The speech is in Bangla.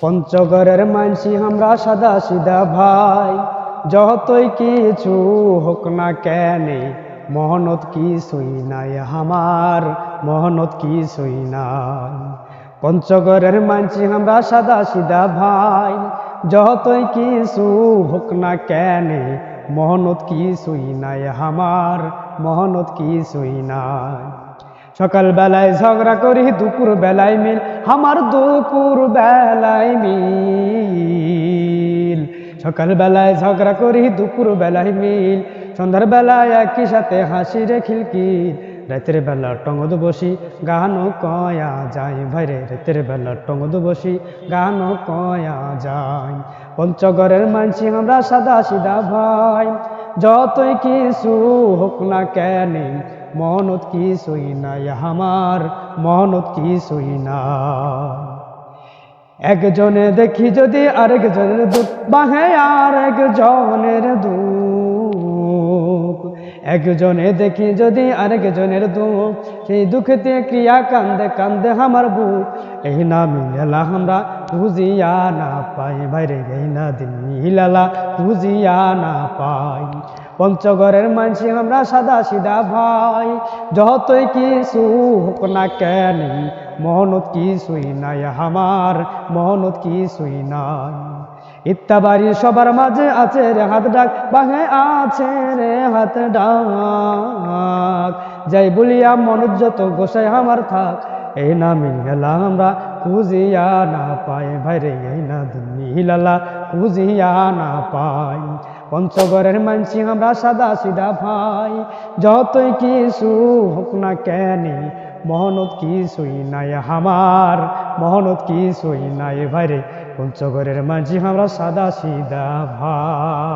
পঞ্চগড়ের মানসি আমরা সাদা সিধা ভাই। যতই কিছু হোক না কেনে, মহনত কি সই নাই আমার, মহনত কি সই নাই। পঞ্চগড়ের মানসি আমরা সাদা সিধা ভাই। যতই কিছু হোক না কেনে, মহনত কি সই নাই আমার, মহনত কি সই নাই। সকাল বেলায় ঝগড়া করি দুপুর বেলায় মিল, আমার দুপুর বেলায় মিল। সকাল বেলায় ঝগড়া করি দুপুর বেলায় মিল। সন্ধ্যার বেলায় একই সাথে হাসি রে খিলকির রাতের বেলা টঙ্গদ বসি গানো কয়া যায়। ভাইরে রাতের বেলা টঙ্গদ বসি গানো কয়া যায়। পঞ্চগড়ের মানসি আমরা সাদা সিধা ভাই। যতই কিছু হোক না কেনে মনত কি সই নাই আমার মনত কি সই না একজনে দেখি যদি আরেকজনের দুঃখ বাহে আর একজনের দুঃখ। একজনে দেখি যদি আরেকজনের দুঃখ, সেই দুঃখতে ক্রিয়া কান্দে কান্দে আমার বুক। এই না মিলালা আমরা বুঝিয়া না পাই, বাইরে এই না দিন মিলালা বুঝিয়া না পাই। পঞ্চগড়ের মানসি আমরা সাদা সিদা ভাই, যতই কিছু হোক না কেন, মহনত কি সুই নাই আমার, মহনত কি সুই নাই। ইত্যাবাড়ি সবার মাঝে আছে রে হাত ডাক, বাহে আছে রে হাত ডাক। যাই বলিয়া মনোজ যত গোসাই আমার থাক এই না মিলালা আমরা, খুঁজিয়া না পাই। ভাইরে এই না দিন মিলালা, খুঁজিয়া না পাই। পঞ্চগড়ের মানসি আমরা সাদা সিধা ভাই। যতই কিছু হোক না কেনে, মহনত কি সই নাই আমার, মহনত কি সই নাই ভাইরে পঞ্চগড়ের মাঝি আমরা সাদা সিধা ভাই।